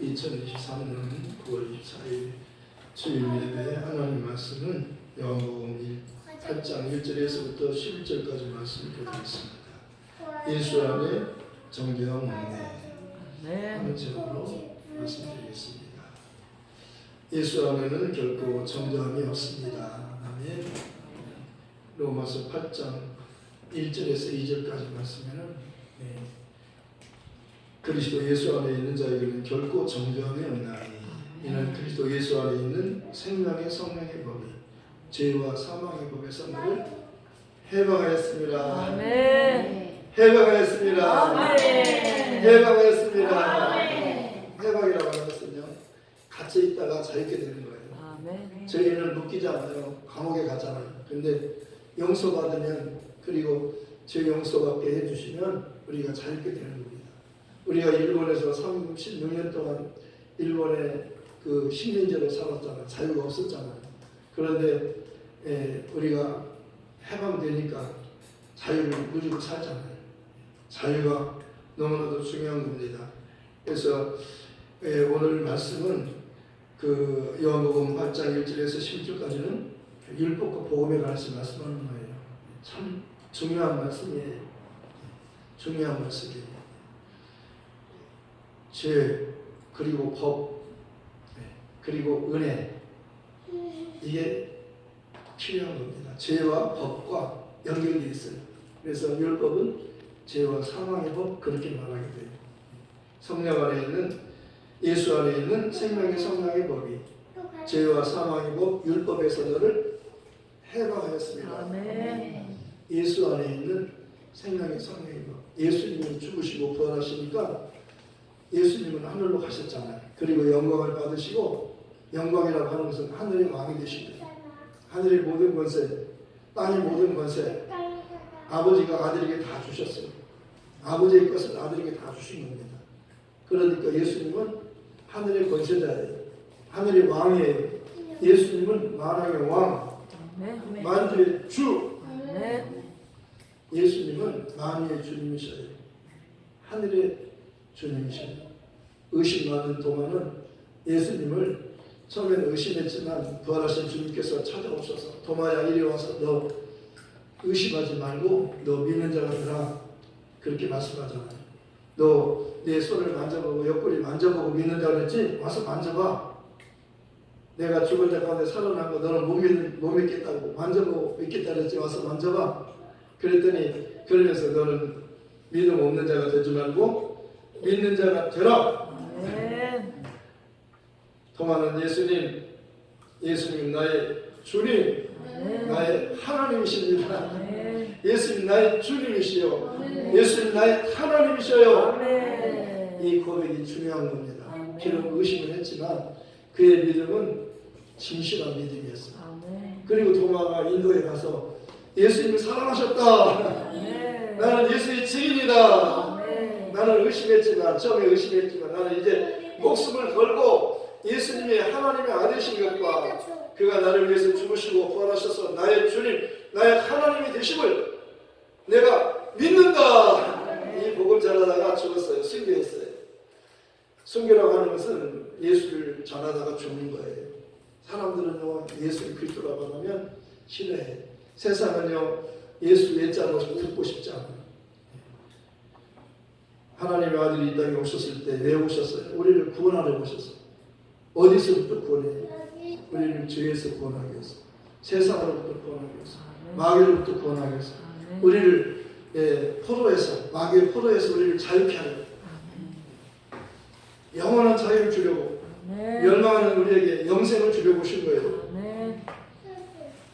2023년 9월 24일 주일 예배 하나님 말씀은 요한복음 8장 1절에서부터 11절까지 말씀 보겠습니다. 예수 안에 정결 네 네. 하는 제목으로 말씀드리겠습니다. 예수 안에는 결코 정죄함이 없습니다. 아멘. 로마서 8장 1절에서 2절까지 말씀에는 네. 그리스도 예수 안에 있는 자에게는 결코 정죄함이 없나니 이는 그리스도 예수 안에 있는 생명의 성령의 법이 죄와 사망의 법에서 너를 해방하였습니다. 아멘. 해방하였습니다. 아멘. 해방하였습니다. 해방이라고 하는 것은요 갇혀 있다가 자유게 되는 거예요. 아멘. 저희는 묶이지 않아요. 감옥에 가잖아요. 근데 용서받으면 그리고 죄 용서받게 해주시면 우리가 자유게 되는 겁니다. 우리가 일본에서 36년 동안 일본의 그 식민지로 살았잖아요. 자유가 없었잖아요. 그런데 예, 우리가 해방되니까 자유를 누리고 살잖아요. 자유가 너무나도 중요한 겁니다. 그래서 예, 오늘 말씀은 그 요한복음 8장 1절에서 10절까지는 율법과 복음에 관해서 말씀하는 거예요. 참 중요한 말씀이에요. 중요한 말씀이에요. 죄 그리고 법 네, 그리고 은혜 이게 필요한 겁니다. 죄와 법과 연결되어 있어요. 그래서 율법은 죄와 사망의 법 그렇게 말하게 돼요. 성령 안에 있는 예수 안에 있는 생명의 성령의 법이 죄와 사망의 법 율법에서 너를 해방하였습니다. 아멘. 예수 안에 있는 생명의 성령의 법. 예수님이 죽으시고 부활하시니까 예수님은 하늘로 가셨잖아요. 그리고 영광을 받으시고 영광이라고 하는 것은 하늘의 왕이 거예요. 하늘의 모든 권세, 땅의 모든 권세, 아버지가 아들에게 다 주셨어요. 아버지의 것을 아들에게 다 주신 겁니다. 그러니까 예수님은 하늘의 권세자예요. 하늘의 왕이에요. 예수님은 만왕의 왕. 만주의 주. 예수님은 만유의 주님이셔요. 하늘의 주님이셔요. 의심 많은 동안은 예수님을 처음에는 의심했지만 부활하신 주님께서 찾아오셔서 도마야 이리 와서 너 의심하지 말고 너 믿는 자가 되라 그렇게 말씀하잖아요. 너 내 손을 만져보고 옆구리 만져보고 믿는 자가 됐지 와서 만져봐. 내가 죽은 자 가운데 살아난 거 너는 못, 믿, 못 믿겠다고 만져보고 믿겠다 그랬지 와서 만져봐. 그랬더니 그러면서 너는 믿음 없는 자가 되지 말고 믿는 자가 되라. 아멘. 도마는 예수님, 예수님 나의 주님, 아멘. 나의 하나님이십니다. 아멘. 예수님 나의 주님이시요. 예수님 나의 하나님이셔요. 아멘. 이 고백이 중요한 겁니다. 아멘. 비록 의심을 했지만 그의 믿음은 진실한 믿음이었어요. 아멘. 그리고 도마가 인도에 가서 예수님을 사랑하셨다. 아멘. 나는 예수의 증인이다. 아멘. 나는 의심했지만 처음에 의심했지만 나는 이제 목숨을 걸고 예수님의 하나님의 아들이신 것과 그가 나를 위해서 죽으시고 부활하셔서 나의 주님, 나의 하나님이 되심을 내가 믿는다. 이 복음 전하다가 죽었어요. 순교했어요. 순교라고 하는 것은 예수를 전하다가 죽는 거예요. 사람들은요 예수를 그리스도라고 하면 싫어해. 세상은요 예수 외자로 듣고 싶지 않아요. 하나님의 아들이 이 땅에 오셨을 때 왜 오셨어요? 우리를 구원하러 오셨어요. 어디서부터 구원해요? 우리를 죄에서 구원하기 위해서, 세상으로부터 구원하기 위해서, 마귀로부터 구원하기 위해서. 우리를 예, 포로에서 마귀의 포로에서 우리를 자유케 하려 영원한 자유를 주려고 아멘. 멸망하는 우리에게 영생을 주려고 오신 거예요.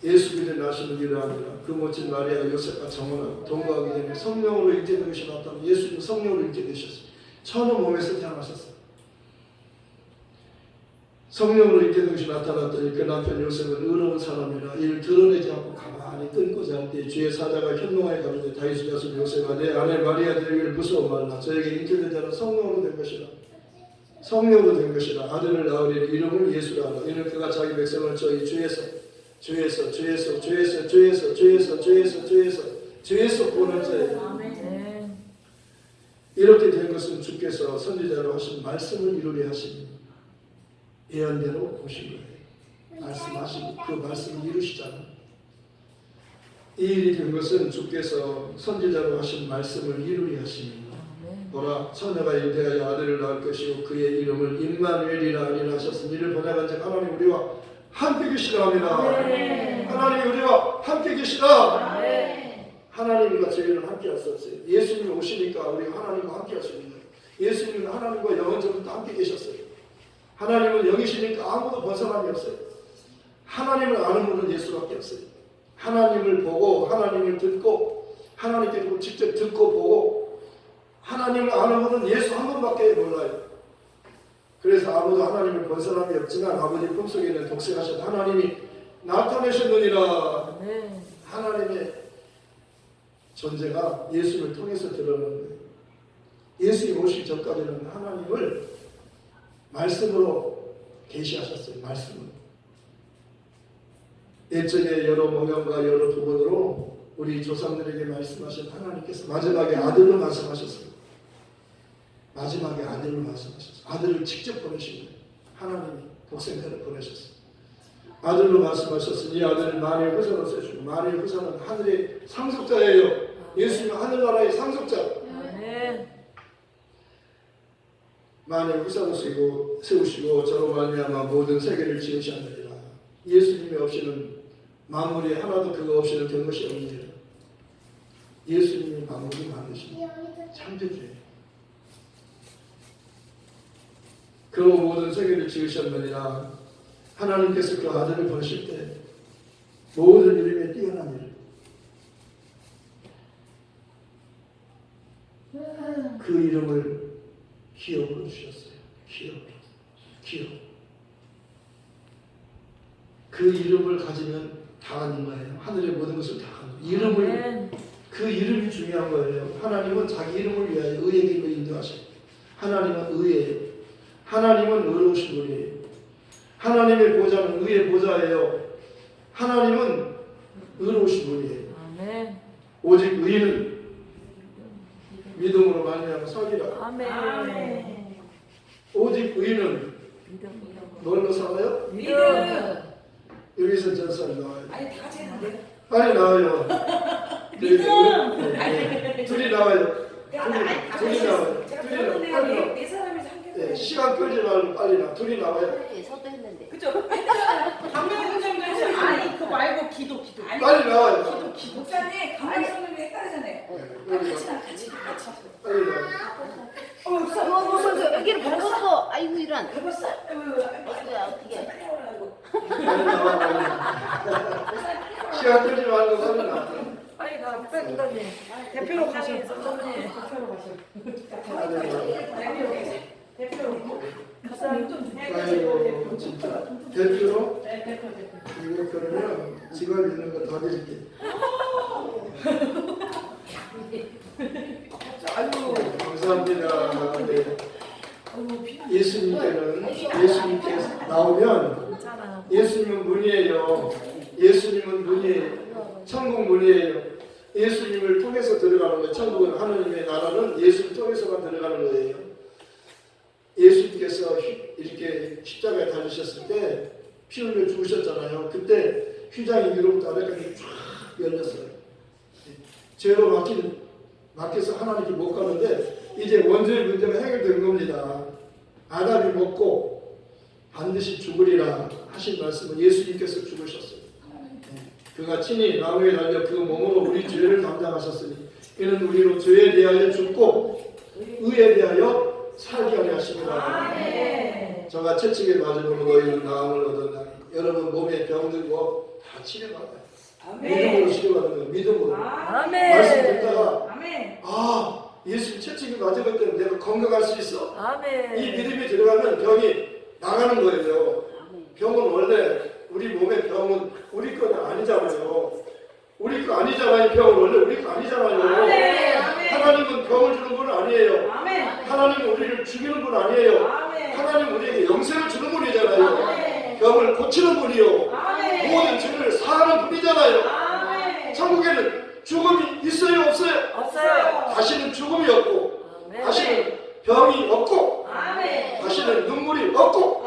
예수 그리스도의 나시는 이러하니라 그 멋진 마리아 요셉과 정원하고 동거하기 전에 성령으로 잉태된 것이 나타나 예수님 성령으로 잉태되셨어요. 천우 몸에서 태어나셨어요. 성령으로 잉태된 것이 나타났더니 그 남편 요셉은 의로운 사람이라 이를 드러내지 않고 가만히 끊고자 할 때 주의 사자가 현몽하에 가로되 다윗의 자손 요셉아 내 아내 마리아 되기를 무서워 말라. 저에게 잉태된 자는 성령으로 된 것이라. 성령으로 된 것이라. 아들을 낳으리니 이름을 예수라 하라. 이는 그가 자기 백성을 저희 주에서 주에서 주에서 주에서 주에서 주에서 주에서 주에서 주에서 보는 자예요. 이렇게 된 것은 주께서 선지자로 하신 말씀을 이루게 하시니 예언대로 오신 거예요. 말씀하신 그 말씀을 이루시잖아요. 이 일이 된 것은 주께서 선지자로 하신 말씀을 이루게 아멘. 보라 처녀가 잉태하여 아들을 낳을 것이요 그의 이름을 임마누엘이라 하리라 하셨으니 이를 번역한 즉 하나님 우리와 함께 계시라 합니다. 네. 하나님 우리와 함께 계시라. 하나님과 저희는 함께 하셨어요. 예수님이 오시니까 우리가 하나님과 함께 할 수 있는 거예요. 예수님은 하나님과 영원전부터 함께 계셨어요. 하나님은 영이시니까 아무도 벗어남이 없어요. 하나님을 아는 분은 예수밖에 없어요. 하나님을 보고 하나님을 듣고 하나님께 직접 듣고 보고 하나님을 아는 분은 예수 한 분밖에 몰라요. 그래서 아무도 하나님을 벗어남이 없지만 아버지 품속에는 독생하신 하나님이 나타내셨느니라. 아멘. 하나님의 존재가 예수를 통해서 드러나는 거예요. 예수님 오시기 전까지는 하나님을 말씀으로 계시하셨어요. 말씀으로. 옛적에 여러 모형과 여러 부분으로 우리 조상들에게 말씀하신 하나님께서 마지막에 아들로 말씀하셨어요. 마지막에 아들로 말씀하셨어요. 아들을 직접 보내신 거예요. 하나님이 독생자를 보내셨어요. 아들로 말씀하셨으니 이 아들을 만일 후사로 세주고 만일 후사는 하늘의 상속자예요. 예수님은 하늘나라의 상속자. 만일 후사로 세고 세우시고 저로 말미암아 모든 세계를 지으셨느니라. 예수님이 없이는 만물이 하나도 그거 없이는 된 것이 없느니라. 예수님이 만물을 만드신 창조주예요. 그 모든 세계를 지으셨느니라. 하나님께서 그 아들을 보내실 때 모든 이름에 뛰어난 일. 그 이름을 기업으로 주셨어요. 기업. 기업. 그 이름을 가지면 다 가는 거예요. 하늘의 모든 것을 다 가는 거예요. 이름을. 그 이름이 중요한 거예요. 하나님은 자기 이름을 위하여 의의 길로 인도하시고 하나님은 의예요. 하나님은 의로우신 분이에요. 하나님의 보좌는 의의 보좌예요. 하나님은 의로우신 분이에요. 아멘. 오직 의인은 믿음으로 말미암아 살리라. 아멘. 오직 의인은 믿음. 뭘로 살아요? 믿음. 여기서 전설 나와요. 아니 다 했는데. 빨리 나와요. 믿음! 네, 네. 둘이 나와요. 둘이 나와요. 둘이 나와요. 네, 네. 네, 시간 끌지 말고 빨리 나. 둘이 나와요. 예, 서도 했는데. 그죠? 강명훈장도 했지. 아니 그거 말고 기도 기도. 아니 빨리 나와요. 기도 기도. 목사님 강명훈장도 헷갈리잖아요. 네, 아, 같이. 나 같이 같이. 빨리 나와요. 어, 목사. 어, 무슨 여기를 밟았어. 아이고 이런. 해봤어? 어떻게 어떻게? 빨리 오라고. 빨리 나와. 빨리 나와. 시간 끌지 말고 빨리 나와. 빨리 가. 빨리. 대표로. 선생님. 대표로. 빨리 나와. 대표로 가셔. 대표로. 목사님 좀 아이고 진짜 대표로 네, 대표 대표. 이거 그러면 직원 있는 거다 드릴게. 아이고. 감사합니다. 네. 예수님께는 예수님께 나오면. 예수님은 문이에요. 예수님은 문이에요. 천국 문이에요. 예수님을 통해서 들어가는 거예요. 천국은 하느님의 나라는 예수를 통해서만 들어가는 거예요. 예수님께서 휘- 십자가에 달리셨을 때 피 흘려 죽으셨잖아요. 그때 휘장이 위로부터 아래까지 쫙 열렸어요. 죄로 막힌 막혀서 하나님께 못 가는데 이제 원죄의 문제가 해결된 겁니다. 아담이 먹고 반드시 죽으리라 하신 말씀은 예수님께서 죽으셨어요. 네. 그가 친히 나무에 달려 그 몸으로 우리 죄를 담당하셨으니 이는 우리로 죄에 대하여 죽고 의에 대하여 살게 하려 하십니다. 아멘. 저가 채찍에 맞음으로 너희는 나음을 얻었나니 여러분 몸에 병들고 다 치료받아요. 믿음으로. 치료받는 거예요. 믿음으로. 아멘. 말씀 듣다가 아멘. 아 예수 채찍이 맞은 것 때문에 내가 건강할 수 있어. 아멘. 이 믿음이 들어가면 병이 나가는 거예요. 병은 원래 우리 몸의 병은 우리 거는 아니잖아요. 우리 거 아니잖아요. 병은 원래 우리 거 아니잖아요. 아멘. 하나님은 병을 주는 분 아니에요. 하나님은 우리를 죽이는 분 아니에요. 아멘. 하나님 우리에게 영생을 주는 분이잖아요. 병을 고치는 분이요. 모든 죄를 사하는 분이잖아요. 천국에는 죽음이 있어요 없어요? 없어요. 다시는 죽음이 없고. 다시는 병이 없고. 다시는 눈물이 없고.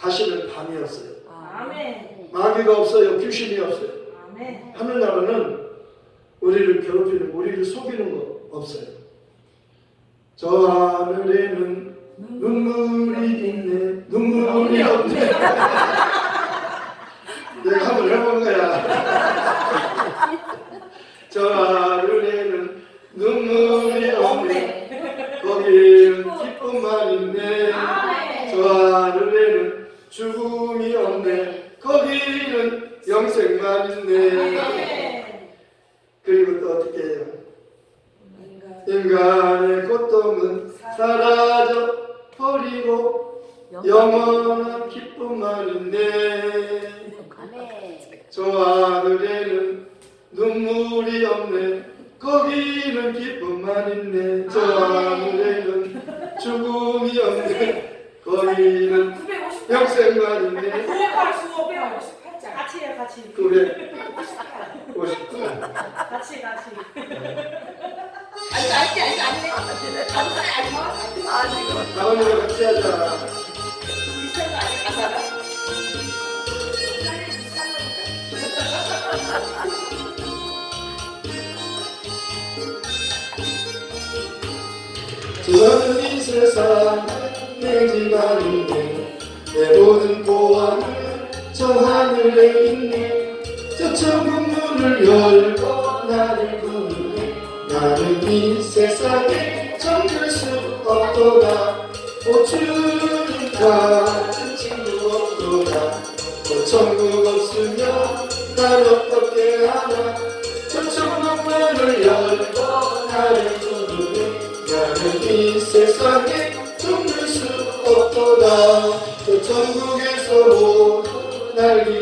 다시는 밤이 없어요. 마귀가 없어요. 귀신이 없어요. 하늘나라는 우리를 괴롭히는 우리를 속이는 거 없어요. 저 하늘에는 눈물이 있네 눈물이 없네 내가 한번 해본 거야 저 하늘에는 눈물이 없네 거기는 기쁨만 있네. 저 하늘에는 죽음이 없네 거기는 영생만 있네. 그리고 또 어떻게 해요? 인간의 고통은 사라져 버리고 영원한 기쁨만 있네 아멘. 저 하늘에는 눈물이 없네. 거기는 기쁨만 있네 저 하늘에는 죽음이 없네. 거기는 950. 영생만 있네 구호할 수 558자. 같이 해요, 같이. 그래 58. 50분 같이, 같이. 아니, 아니, 아니, 아니. 가사, 아니, 가사. 나오는 거 같이 하자 거 아니, 가사가? 저는 이 세상 내 집안인데 내 모든 보안은 저 하늘에 있네. 저 천국 문을 열고 나를 부르네. 나는 이 세상에 잠들 수 없도다. 오 주님 같은 친구 없도다. 저 천국 없으면 날 어떻게 하나. 저 천국 문을 열고 나를 부르네. 나는 이 세상에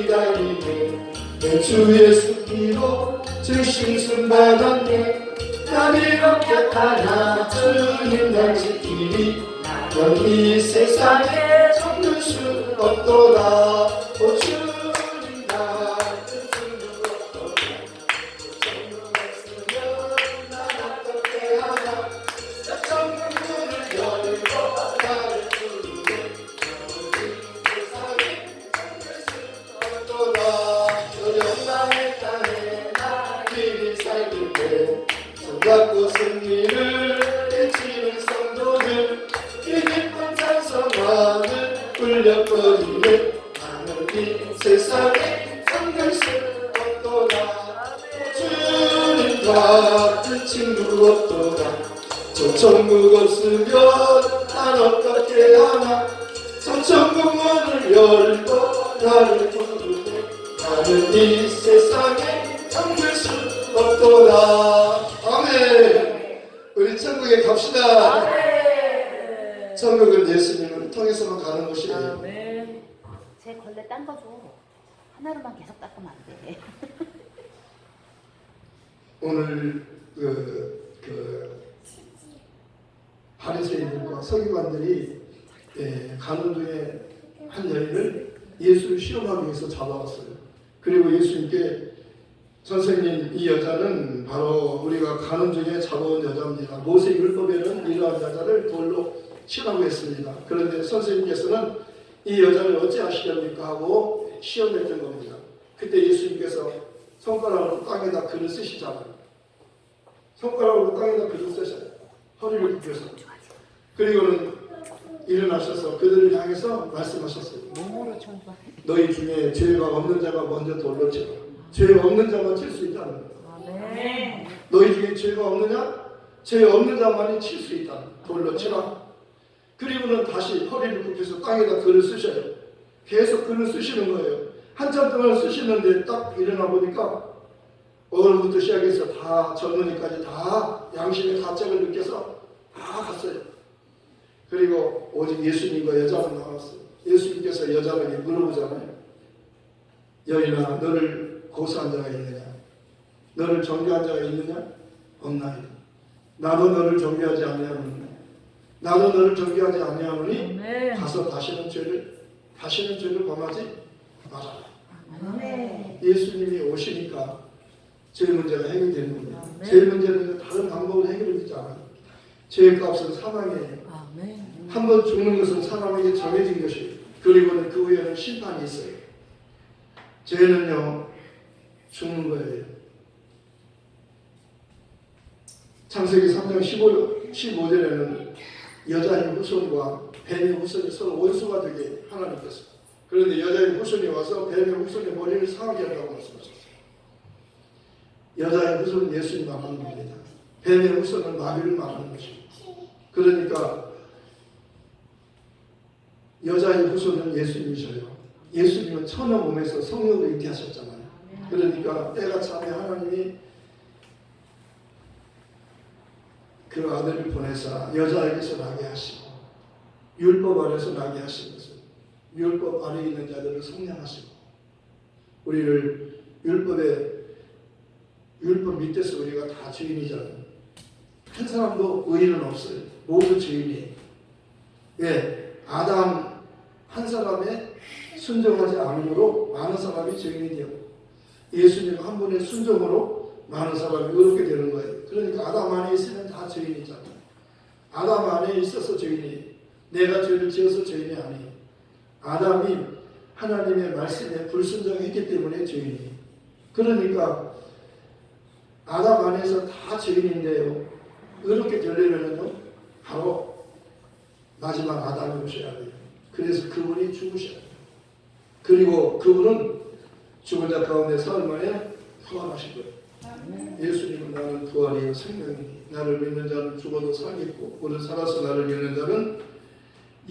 기다리네. 내주 예수 피로 주신 받았네. 날 이렇게 하나 주님 날 지키리 넌이 세상에 숨을 수 없도다. 오주 찬송만을 울려버리네 나는 이 세상에 수 없도다 주님 같은 친구 없도다 저 천국 없으면 하나로만 계속 닦으면 안 돼. 오늘 그, 그 바리새인들과 서기관들이 예, 가는 중에 한 여인을 예수를 시험하기 위해서 잡아왔어요. 그리고 예수님께 선생님 이 여자는 바로 우리가 가는 중에 잡아온 여자입니다. 모세 율법에는 이러한 여자를 돌로 치라고 했습니다. 그런데 선생님께서는 이 여자를 어찌 하시렵니까 하고 시험했던 겁니다. 그때 예수님께서 손가락으로 땅에다 글을 쓰시잖아요. 손가락으로 땅에다 글을 쓰셔요. 허리를 굽혀서. 그리고는 일어나셔서 그들을 향해서 말씀하셨어요. 너희 중에 죄가 없는 자가 먼저 돌로 치라. 죄 없는 자만 칠 수 있다는 거예요. 너희 중에 죄가 없느냐? 죄 없는 자만이 칠 수 있다. 돌로 치라. 그리고는 다시 허리를 굽혀서 땅에다 글을 쓰셔요. 계속 글을 쓰시는 거예요. 한참 동안 쓰시는데 딱 일어나 보니까 어른부터 시작해서 다 젊은이까지 다 양심의 가책을 느껴서 다 갔어요. 그리고 오직 예수님과 여자만 나왔어요. 예수님께서 여자에게 물어보잖아요. 여인아 너를 고소한 자가 있느냐? 너를 정죄한 자가 있느냐? 없나이다. 나도 너를 정죄하지 아니하노니 나도 너를 정죄하지 아니하노니. 가서 다시는 죄를 다시는 죄를 범하지 말아라. 아멘. 예수님이 오시니까 죄 문제가 해결되는 겁니다. 아멘. 죄 문제는 다른 방법으로 해결되지 않아요. 죄의 값은 사망이에요. 한 번 죽는 것은 사람에게 정해진 것이에요. 그리고는 그 후에는 심판이 있어요. 죄는요, 죽는 거예요. 창세기 3장 15, 15절에는 여자의 후손과 뱀의 후손이 서로 원수가 되게 하나님께서. 그런데 여자의 후손이 와서 뱀의 후손의 머리를 상하게 한다고 말씀하셨어요. 여자의 후손은 예수님 말하는 겁니다. 뱀의 후손은 마귀를 말하는 것입니다. 그러니까 여자의 후손은 예수님이셔요. 예수님은 천하 몸에서 성령을 잉태하셨잖아요. 그러니까 때가 차면 하나님이 그 아들을 보내사 여자에게서 나게 하시고 율법 아래서 나게 하신 것은 율법 아래 있는 자들을 성량하시고 우리를 율법의 율법 밑에서 우리가 다 죄인이잖아요. 한 사람도 의인은 없어요. 모두 죄인이에요. 예, 아담 한 사람의 순종하지 않음으로 많은 사람이 죄인이 되고 예수님 한 분의 순종으로 많은 사람이 의롭게 되는 거예요. 그러니까 아담 안에 있으면 다 죄인이잖아요. 아담 안에 있어서 죄인이 내가 죄를 지어서 죄인이 아니에요. 아담이 하나님의 말씀에 불순종했기 때문에 죄인이에요. 그러니까 아담 안에서 다 죄인인데요. 의롭게 되려면요 바로 마지막 아담이 오셔야 돼요. 그래서 그분이 죽으셔야 돼요. 그리고 그분은 죽은 자 가운데 사흘 만에 부활하신 거예요. 예수님은 나는 부활이요 생명이니 나를 믿는 자는 죽어도 살겠고 오늘 살아서 나를 믿는 자는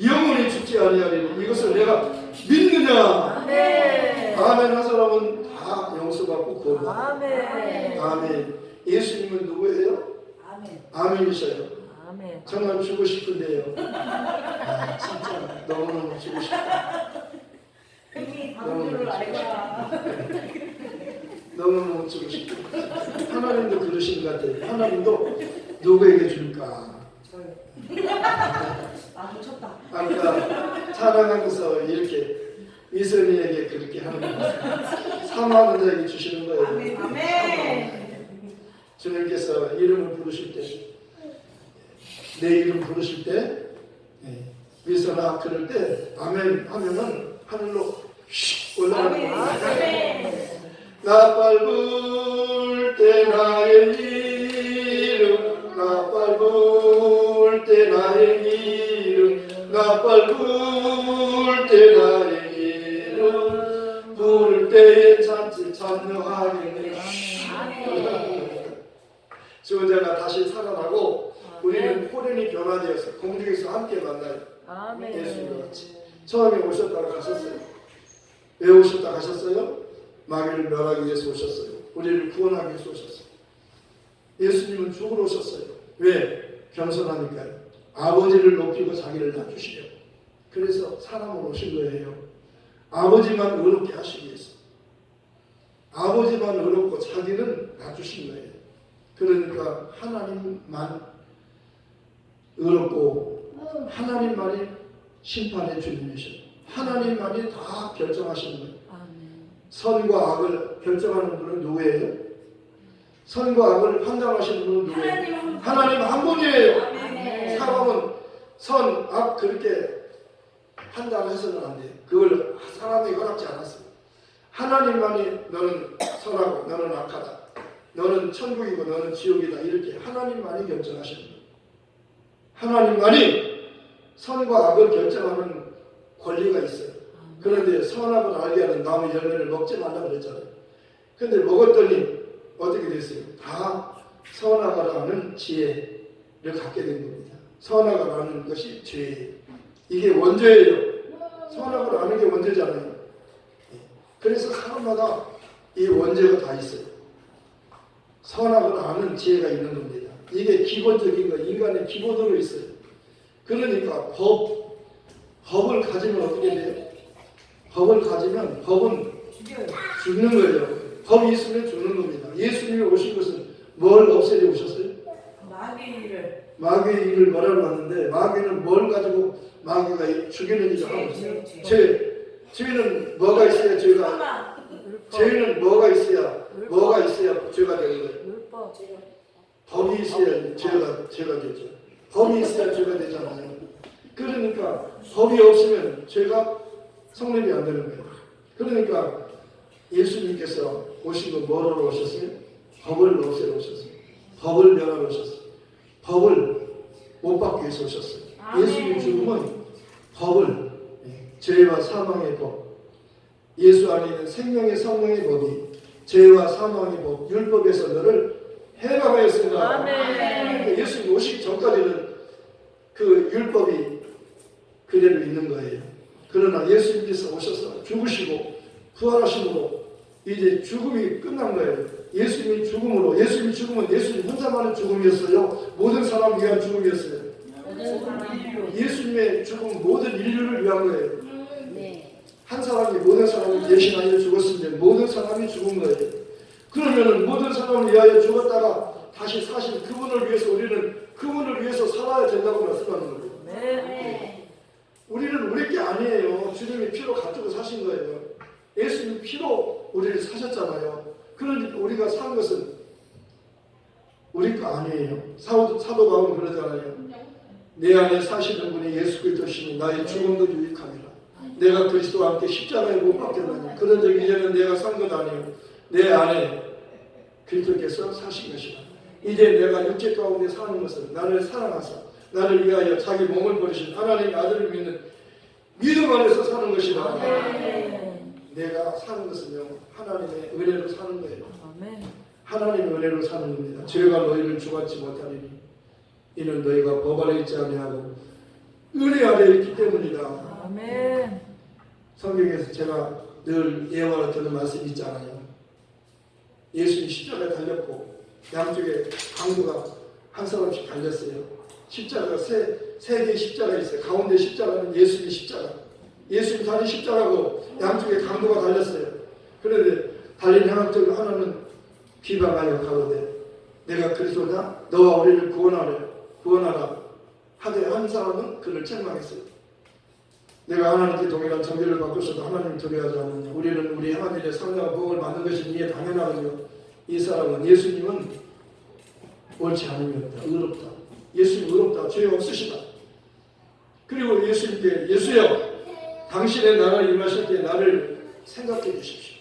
영원히 죽지 아니하리니 이것을 내가 믿느냐 아멘. 아멘 한 사람은 다 용서받고 구원받아 아멘. 아멘 예수님은 누구예요? 아멘. 아멘이셔요 아멘. 정말 주고 싶은데요 아, 진짜 너무너무 주고 싶다 이미 방주를 알거라. 너무너무 주고 싶다 하나님도 그러신 것 같아요 하나님도 누구에게 줄까 아 놓쳤다. 아까 찬양하면서 이렇게 미선이에게 그렇게 하는 거예요 사모하는 자에게 주시는 거예요 아멘. 아멘. 주님께서 이름을 부르실 때, 내 이름 부르실 때, 예, 미소나 그럴 때, 아멘 하면은 하늘로 슉 올라가는 아멘. 거예요. 아멘. 나빨 때 나의 이 이름, 나빨 때 나의 이름, 부를 때에 찬지 찬명하겠네. 죽은 자가 다시 살아나고 우리는 호련히 변화되어서 공중에서 함께 만나요. 아멘. 예수님과 같이. 처음에 오셨다가 가셨어요. 왜 오셨다 가셨어요? 마귀를 멸하기 위해서 오셨어요. 우리를 구원하기 위해서 오셨어요. 예수님은 죽으러 오셨어요. 왜? 겸손하니까요. 아버지를 높이고 자기를 낮추시려고. 그래서 사람으로 오신 거예요. 아버지만 의롭게 하시기 위해서. 아버지만 의롭고 자기는 낮추신 거예요. 그러니까 하나님만 의롭고 하나님만이 심판의 주님이셔. 하나님만이 다 결정하시는 거예요. 선과 악을 결정하는 분은 누구예요? 선과 악을 판단하시는 분은 누구예요? 하나님 한 분이에요. 사람은 선, 악 그렇게 판단해서는 안 돼요. 그걸 사람이 허락지 않았어요. 하나님만이 너는 선하고 너는 악하다. 너는 천국이고 너는 지옥이다. 이렇게 하나님만이 결정하시는 거예요. 하나님만이 선과 악을 결정하는 권리가 있어요. 그런데 선악을 알게 하는 나무 열매를 먹지 말라 그랬잖아요. 근데 먹었더니 어떻게 됐어요? 다 선악을 아는 지혜를 갖게 된 겁니다. 선악을 아는 것이 죄예요. 이게 원죄예요. 선악을 아는 게 원죄잖아요. 예. 그래서 사람마다 이 원죄가 다 있어요. 선악을 아는 지혜가 있는 겁니다. 이게 기본적인 거, 인간의 기본으로 있어요. 그러니까 법, 법을 가지면 어떻게 돼요? 법을 가지면 법은. 죽는 거예요. 법이 있으면 죽는 겁니다. 예수님이 오신 것은 뭘 없애려 오셨어요? 마귀를 마귀의 일을 뭐라고 하는데 마귀는 뭘 가지고 마귀가 죽이는 일을 하고 있어요? 죄. 죄는 뭐가 있어야 죄가. 죄는 뭐가 있어야 뭐가 있어야 죄가 되는 거예요? 율법. 법이 있어야 죄가 죄가 되죠. 법이 있어야 죄가 되잖아요. 그러니까 법이 없으면 죄가 성립이 안 되는 거예요. 그러니까 예수님께서 오신 건 뭐로 오셨어요? 법을 없애러 오셨어요. 법을 멸하러 오셨어요. 법을 못 받기 위해서 오셨어요. 예수님 죽음은 법을 예, 죄와 사망의 법 예수 안에 있는 생명의 성령의 법이 죄와 사망의 법 율법에서 너를 해방하였습니다. 그러니까 예수님 오시기 전까지는 그 율법이 그대로 있는 거예요. 그러나 예수님께서 오셔서 죽으시고 부활하심으로 이제 죽음이 끝난 거예요. 예수님이 죽음으로 예수님이 죽음은 예수님 혼자만의 죽음이었어요. 모든 사람 위한 죽음이었어요. 예수님의 죽음 모든 인류를 위한 거예요. 네. 한 사람이 모든 사람을 대신하여 죽었으면 모든 사람이 죽은 거예요. 그러면은 모든 사람을 위하여 죽었다가 다시 사실 그분을 위해서 우리는 그분을 위해서 살아야 된다고 말씀하는 거예요. 네. 우리는 우리 게 아니에요. 주님이 피로 가지고 사신 거예요. 예수님 피로 우리를 사셨잖아요. 그러니까 우리가 산 것은 우리 거 아니에요. 사도, 사도 바울은 그러잖아요. 내 안에 사시는 분이 예수 그리스도시니 나의 죽음도 유익함이라. 내가 그리스도와 함께 십자가에 못 박혔느니 그런 적이 이제는 내가 산 것 아니요. 내 안에 그리스도께서 사신 것이다. 이제 내가 육체 가운데 사는 것은 나를 사랑하사 나를 위하여 자기 몸을 버리신 하나님의 아들을 믿는 믿음 안에서 사는 것이다. 내가 사는 것은요 하나님의 은혜로 사는 거예요. 하나님의 은혜로 사는 겁니다. 죄가 너희를 주받지 못하리니 이는 너희가 법 아래 있지 아니하고 은혜 아래 있기 때문이다. 성경에서 제가 늘 예화로 드는 말씀이 있잖아요. 예수님 십자가에 달렸고 양쪽에 강도가 한 사람씩 달렸어요. 십자가가 세, 세 개의 십자가 있어요. 가운데 십자가는 예수님 십자가. 예수님 다리 십자가고 양쪽에 강도가 달렸어요. 그런데 달린 양쪽 하나는 비방하여 가로되 내가 그리스도냐 너와 우리를 구원하려 구원하라 하되 한 사람은 그를 책망했어요. 내가 하나님께 동일한 정죄를 받고 있어도 하나님 두려워하지 않느냐. 우리는 우리 하나님의 상당한 복을 받는 것이 이에 당연하거든요. 이 사람은 예수님은 옳지 않음이었다. 의롭다. 예수님 의롭다. 죄 없으시다. 그리고 예수님께 예수여 당신의 나라를 임하실 때 나를 생각해 주십시오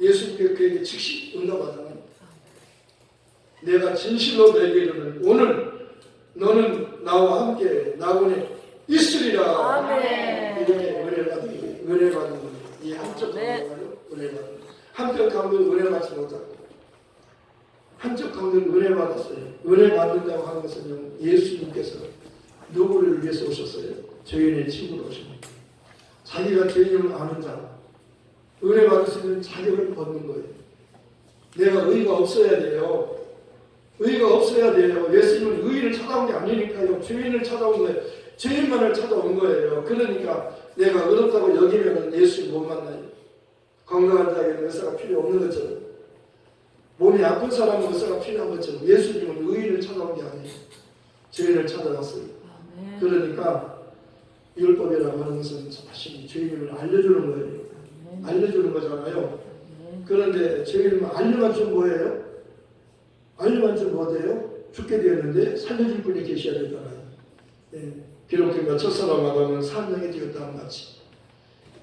예수님께 그에게 즉시 응답하잖아요 내가 진실로 너에게 이르는 오늘 너는 나와 함께 나군에 있으리라 이렇게 은혜 받는. 은혜 받는. 이 한쪽 강도가요 은혜 받는. 한쪽 강도는 은혜 받지 못하고 한쪽 강도는 은혜 받았어요. 은혜 받는다고 하는 것은요 예수님께서 누구를 위해서 오셨어요? 죄인의 친구로 거예요. 자기가 죄인을 아는 자 은혜 받을 수 있는 자격을 벗는 거예요. 내가 의가 없어야 돼요. 의가 없어야 돼요. 예수님은 의를 찾아온 게 아니니까요. 죄인을 찾아온 거예요. 죄인만을 찾아온 거예요. 그러니까 내가 의롭다고 여기면 예수님 못 만나요. 건강한 자에게는 의사가 필요 없는 것처럼 몸이 아픈 사람은 의사가 필요한 것처럼 예수님은 의인을 찾아온 게 아니에요. 죄인을 찾아왔어요. 그러니까 율법이라고 하는 것은 자신이 죄인임을 알려주는 거예요. 알려주는 거잖아요. 그런데 죄인을 알려만 좀 뭐예요? 알려만 좀 뭐예요? 죽게 되었는데 살려줄 분이 계셔야 되잖아요. 예. 비록 그가 첫사람 아담은 산명에 되었다는 같이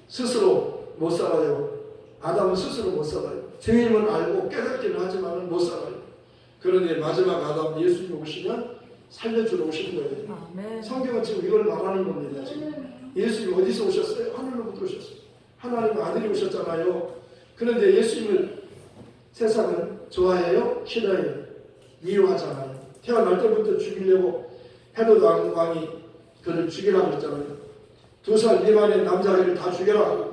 스스로 못 살아요. 아담은 스스로 못 살아요. 죄임은 알고 깨닫기는 하지만 못 살아요. 그런데 마지막 아담 예수님 오시면 살려주러 오시는 거예요. 성경은 지금 이걸 말하는 겁니다. 지금 예수님 어디서 오셨어요? 하늘로부터 오셨어요. 하나님 아들이 오셨잖아요. 그런데 예수님을 세상은 좋아해요? 싫어해요? 미워하잖아요. 태어날 때부터 죽이려고 헤롯 왕- 왕이 그를 죽이라고 했잖아요. 두 살 미만의 남자아이를 다 죽여라.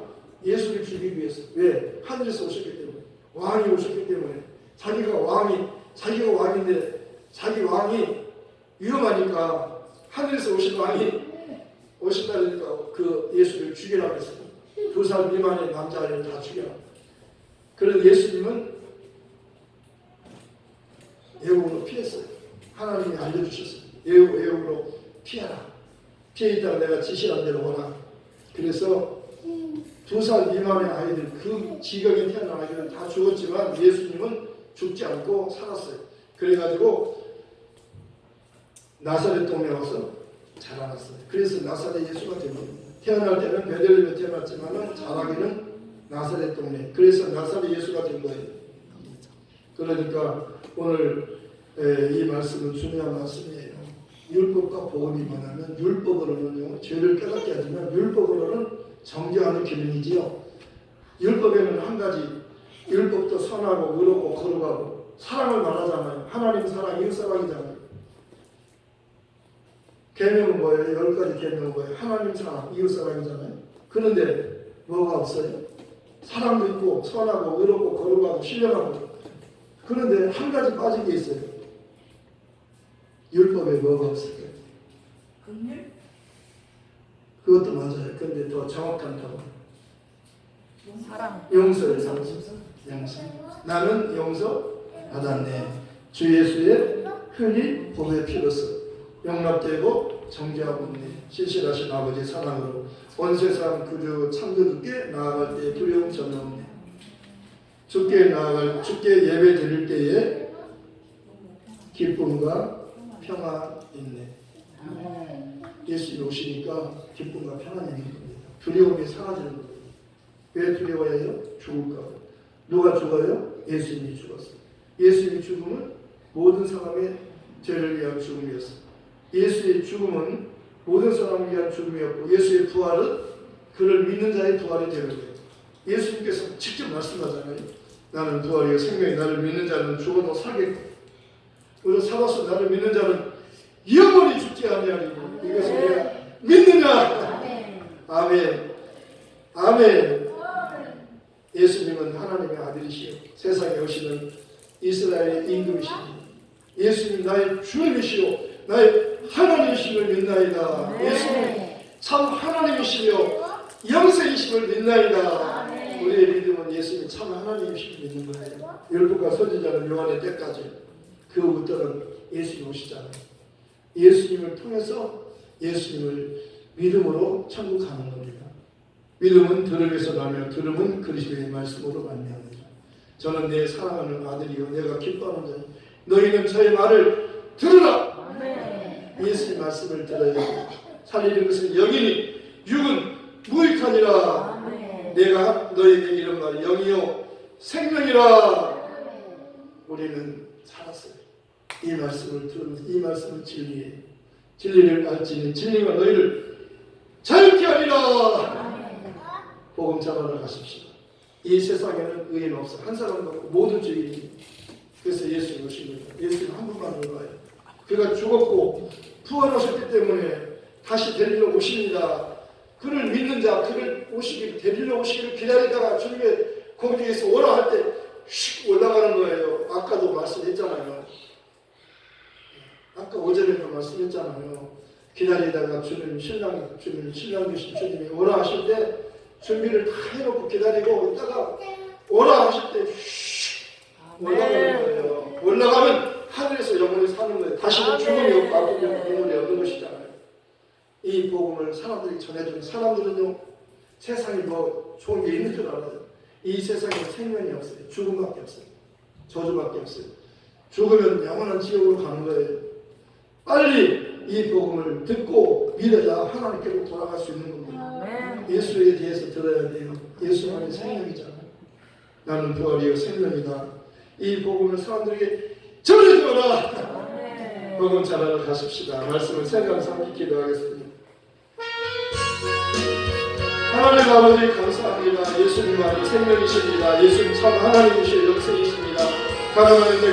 예수를 죽이기 위해서. 왜? 하늘에서 오셨기 때문에. 왕이 오셨기 때문에. 자기가 왕이, 자기가 왕인데 자기 왕이 위험하니까 하늘에서 오신 왕이 오신다니까 그 예수를 죽이라고 했어요. 두 살 미만의 남자아이를 다 죽여라. 그런 예수님은 애국으로 피했어요. 하나님이 알려주셨어요. 애국, 애국으로 피하라. 피해 있다가 내가 지시한 대로 오라. 그래서 두 살 미만의 아이들, 그 지경에 태어난 아이들은 다 죽었지만 예수님은 죽지 않고 살았어요. 그래가지고 나사렛 동네 와서 자라났어요. 그래서 나사렛 예수가 된 겁니다. 태어날 때는 베들레헴에 태어났지만은 자라기는 나사렛 동네. 그래서 나사렛 예수가 된 거예요. 그러니까 오늘 에, 이 말씀은 중요한 말씀이에요. 율법과 복음이 뭐냐면 율법으로는요 죄를 깨닫게 하지만 율법으로는 정죄하는 기능이지요. 율법에는 한 가지 율법도 선하고 의롭고 거룩하고 사랑을 말하잖아요. 하나님 사랑, 이웃 사랑이잖아요. 계명은 뭐예요? 열 가지 계명은 뭐예요? 하나님 사랑, 이웃 사랑이잖아요. 그런데 뭐가 없어요? 사랑도 있고 선하고 의롭고 거룩하고 신령하고 그런데 한 가지 빠진 게 있어요. 율법에 뭐가 없을까요? 긍휼? 그것도 맞아요. 근데 더 정확한 답은 사랑. 용서를 삼수. 용서. 나는 용서 받았네. 주 예수의 흔히 복의 피로서 용납되고 정죄하고 있네. 신실하신 아버지 사랑으로 온 세상 그저 참그주께 나아갈 때 두려움 전혀 없네. 주께 나아갈 주께 예배 드릴 때에 기쁨과 평화 있네. 예수님 오시니까 기쁨과 평안이 있는 겁니다. 두려움이 사라지는 겁니다. 왜 두려워해요? 죽을까 봐. 누가 죽어요? 예수님이 죽었어요. 예수님의 죽음은 모든 사람의 죄를 위한 죽음이었어요. 예수의 죽음은 모든 사람을 위한 죽음이었고 예수의 부활은 그를 믿는 자의 부활이 되는 거예요. 예수님께서 직접 말씀하잖아요. 나는 부활이요 생명이 나를 믿는 자는 죽어도 살겠고. 그리고 살아서 나를 믿는 자는 영원히 죽지 아니하리고 이것을 내가 믿느냐? 아멘. 아멘. 예수님은 하나님의 아들이시요 세상에 오시는 이스라엘의 임금이십니다 예수님 나의 주님이시요 나의 하나님이심을 믿나이다 예수님 참 하나님이시며 영생이심을 믿나이다 우리의 믿음은 예수님 참 하나님이심을 믿는 거예요 율법과 선지자는 요한의 때까지 그부터는 예수님 오시잖아요 예수님을 통해서 예수님을 믿음으로 천국 가는 겁니다. 믿음은 들음에서 나며 들음은 그리스도의 말씀으로 말미암니다. 저는 내 사랑하는 아들이요 내가 기뻐하는 자니 너희는 저의 말을 들으라. 예수님 말씀을 들어야 살리는 것은 영이니 육은 무익하니라. 내가 너에게 이런 말 영이요 생명이라. 우리는 살았어요. 이 말씀을 들으면서 이 말씀은 진리예요. 진리를 알지는 진리가 너희를 자유케 하리라. 복음 전하러 가십시오. 이 세상에는 의인 없어. 한 사람도 없고 모든 죄인이. 그래서 예수님 오신 거예요. 예수님 한 분만으로 와요. 그가 죽었고 부활하셨기 때문에 다시 데리러 오십니다. 그를 믿는 자, 그를 오시길 데리러 오시기를 기다리다가 주님의 공중에서 오라 할때 올라가는 거예요. 아까도 말씀했잖아요. 아까 오전에도 말씀했잖아요. 기다리다가 주님 신랑 주님 신랑 되신 주님이 오라 하실 때 준비를 다 해놓고 기다리고 있다가 오라 하실 때 슉 올라가는 거예요. 올라가면 하늘에서 영원히 사는 거예요. 다시 는 죽음이 없고 없고 눈물이 없는 것이잖아요. 이 복음을 사람들이 전해주는 사람들은요 세상에 뭐 좋은 게 있는 줄 알아요. 이 세상에 생명이 없어요. 죽음밖에 없어요. 저주밖에 없어요. 죽으면 영원한 지옥으로 가는 거예요. 빨리 이 복음을 듣고 믿어야 하나님께로 돌아갈 수 있는 겁니다. 예수에 대해서 들어야 돼요. 예수만이 생명이잖아요. 나는 부활이요 생명이다. 이 복음을 사람들에게 전해주어라. 복음 전하러 가십시다. 말씀을 생각하면서 기도하겠습니다. 하나님 아버지 감사합니다. 예수님만이 생명이십니다. 예수님 참 하나님이시여 영생이십니다. 가난한 데